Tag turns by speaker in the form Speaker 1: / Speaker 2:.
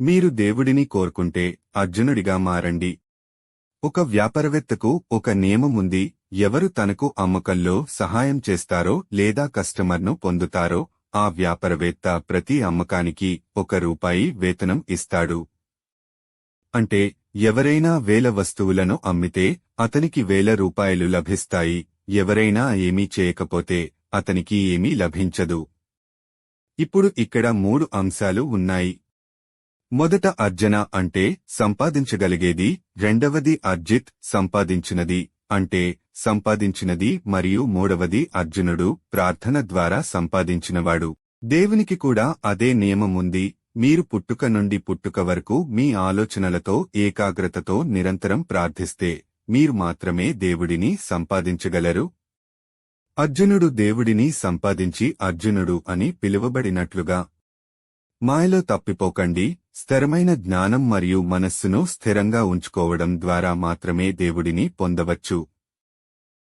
Speaker 1: మీరు దేవుడిని కోరుకుంటే అర్జునుడిగా మారండి. ఒక వ్యాపారవేత్తకు ఒక నియమముంది ఎవరు తనకు అమ్మకంలో సహాయం చేస్తారో లేదా కస్టమర్ను పొందుతారో ఆ వ్యాపారవేత్త ప్రతి అమ్మకానికి ఒక రూపాయి వేతనం ఇస్తాడు. అంటే ఎవరైనా వేల వస్తువులను అమ్మితే అతనికి వేల రూపాయలు లభిస్తాయి ఎవరైనా ఏమీ చేయకపోతే అతనికి ఏమీ లభించదు. ఇప్పుడు ఇక్కడ మూడు అంశాలు ఉన్నాయి. మొదట అర్జన అంటే సంపాదించగలిగేది రెండవది అర్జిత్ సంపాదించినది అంటే సంపాదించినది మరియు మూడవది అర్జునుడు ప్రార్థన ద్వారా సంపాదించినవాడు. దేవునికి కూడా అదే నియమముంది మీరు పుట్టుక నుండి పుట్టుక వరకు మీ ఆలోచనలతో ఏకాగ్రతతో నిరంతరం ప్రార్థిస్తే మీరు మాత్రమే దేవుడిని సంపాదించగలరు. అర్జునుడు దేవుడిని సంపాదించి అర్జునుడు అని పిలువబడినట్లుగా. మాయలో తప్పిపోకండి. స్థిరమైన జ్ఞానం మరియు మనస్సును స్థిరంగా ఉంచుకోవడం ద్వారా మాత్రమే దేవుడిని పొందవచ్చు.